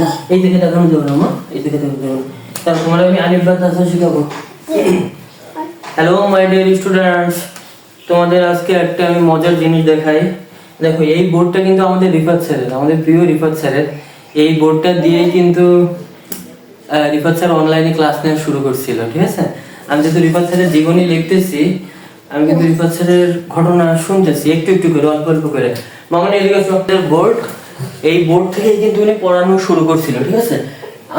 না এই দিকে দেখানো যাবে না মা এই দিকে দেখানো যাবে আমি আলিফ বা তাসা হ্যালো মাই ডিয়ার স্টুডেন্টস তোমাদের আজকে একটা আমি মজার জিনিস দেখাই। দেখো, এই বোর্ডটা কিন্তু আমাদের রিফাত স্যারের, আমাদের প্রিয় রিফাত স্যারের। এই বোর্ডটা দিয়ে কিন্তু রিফাত স্যার অনলাইনে ক্লাস নেওয়া শুরু করছিল, ঠিক আছে? আমি যেহেতু রিফাত স্যারের জীবনী লিখতেছি, আমি কিন্তু রিফাত স্যারের ঘটনা শুনতেছি, একটু একটু করে, অল্প অল্প করে। মামনি, এদিকে বোর্ড এই বোর্ড থেকেই কিন্তু উনি পড়ানো শুরু করছিল, ঠিক আছে?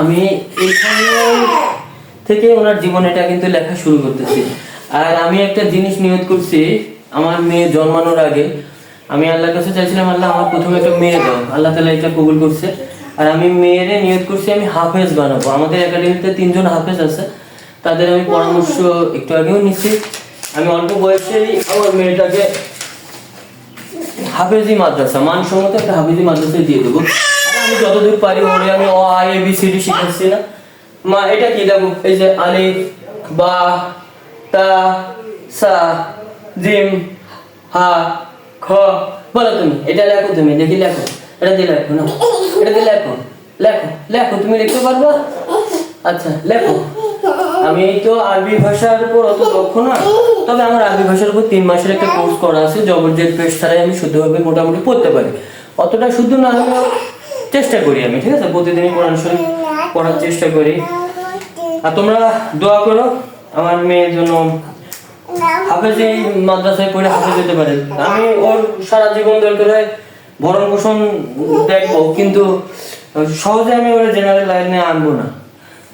আমি এখানে থেকে ওনার জীবনেটা কিন্তু লেখা শুরু করতেছি। আর আমি একটা জিনিস নিয়ত করছি, আমার মেয়ে জন্মানোর আগে। আমি আল্লাহর কাছে চাইছিলাম, আল্লাহ আমার প্রথমে একটা মেয়ে দাও। আল্লাহ তালা এটা কবুল করছে। আর আমি মেয়েরে নিয়ত করছি, আমি হাফেজ বানাবো। আমাদের একাডেমিতে তিনজন হাফেজ আছে। তাদের আমি পরামর্শ একটু আগেও নিচ্ছি আমি অল্প বয়সেই আমার মেয়েটাকে হাফেজি মাদ্রাসা, মানসম্মত একটা হাফেজি মাদ্রাসায় দিয়ে দেবো। আমি যতদূর পারি ওরে আমি অ, আই, এ, বি, সি, ডি শিখাচ্ছি না। মা, এটা কি দেখো? এই যে আলিফ, বা, তা, সা, জিম, হা, খ, বলো তুমি, এটা লেখো তুমি, দেখি লেখো। এটা দিয়ে লেখো, না? এটা দিয়ে লেখো লেখো লেখো, তুমি লিখতে পারবা? আচ্ছা লেখো। আমি তো আরবি ভাষার উপর অত দক্ষ না, তবে আমার আরবি ভাষার উপর তিন মাসের একটা কোর্স করা আছে জবরজের পেশ ছাড়াই আমি শুদ্ধভাবে মোটামুটি পড়তে পারি। অতটা শুদ্ধ না হলেও চেষ্টা করি আমি, ঠিক আছে? প্রতিদিনই কোরআন শরীফ পড়ার চেষ্টা করি। আর তোমরা দোয়া করো, আমার মেয়ের জন্য হাফেজি মাদ্রাসায় পড়ে হাফেজ যেতে পারে। আমি ওর সারা জীবন দরকার হয় ভরণ পোষণ দেখব, কিন্তু সহজে আমি ওর জেনারেল লাইনে আনব না।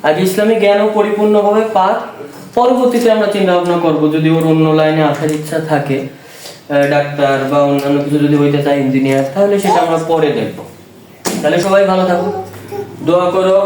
আর ও জ্ঞানও পরিপূর্ণভাবে পাক পরবর্তীতে আমরা চিন্তা ভাবনা করব, যদি ওর অন্য লাইনে আসার ইচ্ছা থাকে ডাক্তার বা অন্যান্য কিছু যদি হইতে চায়, ইঞ্জিনিয়ার, তাহলে সেটা আমরা পরে দেখব। তাহলে সবাই ভালো থাকো দোয়া করো।